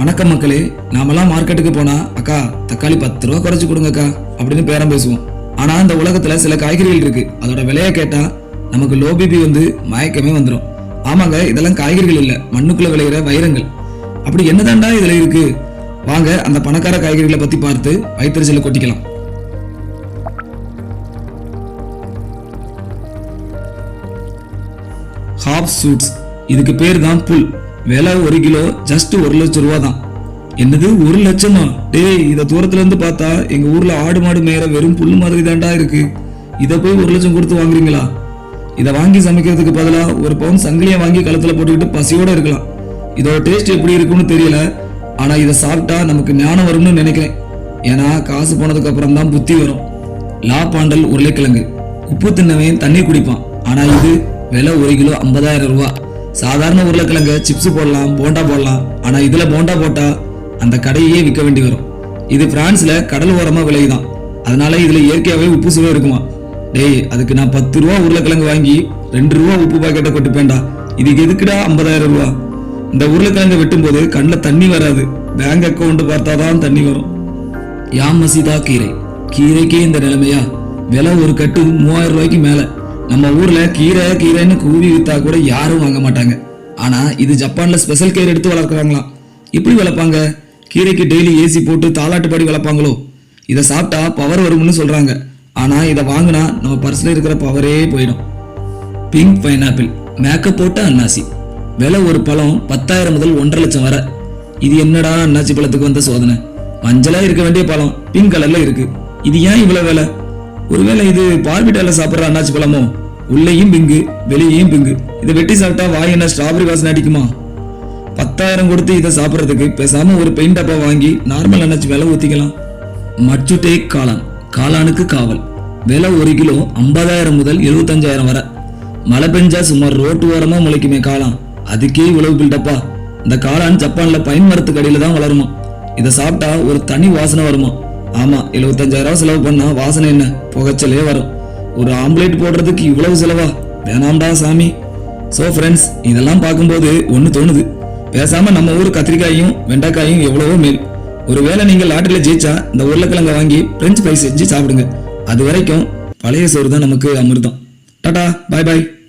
வணக்கம் மக்களே நாமெல்லாம் மார்க்கெட்டுக்கு போனா அக்கா தக்காளி பத்து ரூபா குறைச்சு கொடுங்கக்கா அப்படின்னு பேரம் பேசுவோம். ஆனா இந்த உலகத்துல சில காய்கறிகள் இருக்கு. அதோட விலையை கேட்டா நமக்கு லோ பிபி வந்து மயக்கமே வந்துடும் ஆமாங்க இதெல்லாம் காய்கறிகள் இல்ல. மண்ணுக்குள்ள விளையிற வைரங்கள். அப்படி என்னதாண்டா இதுல இருக்கு? வாங்க அந்த பணக்கார காய்கறிகளை பத்தி பார்த்து வயிற்றுச்சல கொட்டிக்கலாம். ஹாப் சூட்ஸ் இதுக்கு பேர் தான் புல். விலை ஒரு கிலோ ஜஸ்ட் ஒரு லட்சம் ரூபா தான் என்னது ஒரு லட்சமா? டேய் இதை தூரத்துல இருந்து பார்த்தா எங்க ஊர்ல ஆடு மாடு மேயற வெறும் புல் மாதிரி தாண்டா இருக்கு. இதை போய் ஒரு லட்சம் கொடுத்து வாங்குறீங்களா? இதை வாங்கி சமைக்கிறதுக்கு பதிலாக ஒரு பவுன் சங்கிலியை வாங்கி கழுத்துல போட்டுக்கிட்டு பசியோட இருக்கலாம். இதோட டேஸ்ட் எப்படி இருக்கும்னு தெரியல. ஆனா இதை சாப்பிட்டா நமக்கு ஞானம் வரும்னு நினைக்கிறேன். ஏன்னா காசு போனதுக்கு அப்புறம் தான் புத்தி வரும். லா பாண்டல் உருளைக்கிழங்கு. உப்பு தின்னவன் தண்ணி குடிப்பான். ஆனா இது விலை ஒரு கிலோ ஐம்பதாயிரம் ரூபாய் சாதாரண உருளைக்கிழங்க சிப்ஸ் போடலாம் போண்டா போடலாம். ஆனால் இதில் போண்டா போட்டால் அந்த கடையே விற்க வேண்டி வரும். இது பிரான்ஸ்ல கடல் ஓரமா விளையுதான். அதனால இதில் இயற்கையாகவே உப்பு சுவை இருக்குமா? டேய் அதுக்கு நான் பத்து ரூபா உருளைக்கிழங்கு வாங்கி ரெண்டு ரூபா உப்பு பாக்கெட்டை கொட்டுப்பேன்டா இதுக்கு எதுக்குடா ஐம்பதாயிரம் ரூபா? இந்த உருளைக்கிழங்கை வெட்டும்போது கண்ணில் தண்ணி வராது. பேங்க் அக்கௌண்ட் பார்த்தாதான் தண்ணி வரும். யாம் மசிதா கீரை. கீரைக்கே இந்த நிலைமையா? விலை ஒரு கட்டு மூவாயிரம் ரூபாய்க்கு மேலே. நம்ம ஊர்ல கீரை கீரைன்னு கூவி வித்தா கூட யாரும் வாங்க மாட்டாங்க. ஆனா இது ஜப்பான்ல ஸ்பெஷல் கேர் எடுத்து வளர்க்குறாங்களாம். எப்படி வளர்ப்பாங்க? கீரைக்கு டெய்லி ஏசி போட்டு தாலாட்டுப்படி வளர்ப்பாங்களோ? இதை சாப்பிட்டா பவர் வரும்னு சொல்றாங்க. ஆனா இதை வாங்கினா நம்ம பர்ஸ்ல இருக்கிற பவரே போயிடும். பிங்க் பைனாப்பிள் மேக்கப் போட்ட அன்னாசி. விலை ஒரு பழம் பத்தாயிரம் முதல் ஒன்றரை லட்சம் வரை. இது என்னடா அன்னாசி பழத்துக்கு வந்த சோதனை? மஞ்சளா இருக்க வேண்டிய பழம் பிங்க் கலர்ல இருக்கு. இது ஏன் இவ்வளவு விலை? ஒருவேளை இது பார்பிட்டால சாப்பிடுற அண்ணாச்சி பழமோ? உள்ளேயும் பிங்கு வெளியேயும் பிங்கு. இதை வெட்டி சாப்பிட்டா வாய் என்ன ஸ்ட்ராபெரி வாசனை அடிக்குமா? பத்தாயிரம் கொடுத்து இதை சாப்பிட்றதுக்கு பேசாம ஒரு பெயிண்ட் டப்பா வாங்கி நார்மல் அண்ணாச்சி விலை ஊத்திக்கலாம். மச்சுட்டே காளான். காளானுக்கு காவல். விலை ஒரு கிலோ ஐம்பதாயிரம் முதல் எழுபத்தஞ்சாயிரம் வரை. மழை பெஞ்சா சுமார் ரோட்டு ஓரமா முளைக்குமே காளான். அதுக்கே இவ்வளவு பில்டப்பா இந்த காளான் ஜப்பான்ல பைன் மரத்துக்கு அடியில தான் வளருமா? இதை சாப்பிட்டா ஒரு தனி வாசனை வருமா? ஆமா எழுபத்தஞ்சாயிரம் ரூபாய் செலவு பண்ணா வாசனை என்ன? புகைச்சலே வரும். ஒரு ஆம்லேட் போடுறதுக்கு இவ்வளவு செலவா? வேணாம்டா சாமி. ஸோ ஃப்ரெண்ட்ஸ் இதெல்லாம் பார்க்கும்போது ஒன்று தோணுது. பேசாம நம்ம ஊர் கத்திரிக்காயும் வெண்டைக்காயும் எவ்வளவோ மேல். ஒருவேளை நீங்க லாட்டரியில ஜெயிச்சா இந்த உருளைக்கிழங்க வாங்கி பிரெஞ்சு ஃப்ரை செஞ்சு சாப்பிடுங்க. அது வரைக்கும் பழைய சோறு தான் நமக்கு அமிர்தம். டாடா பாய் பாய்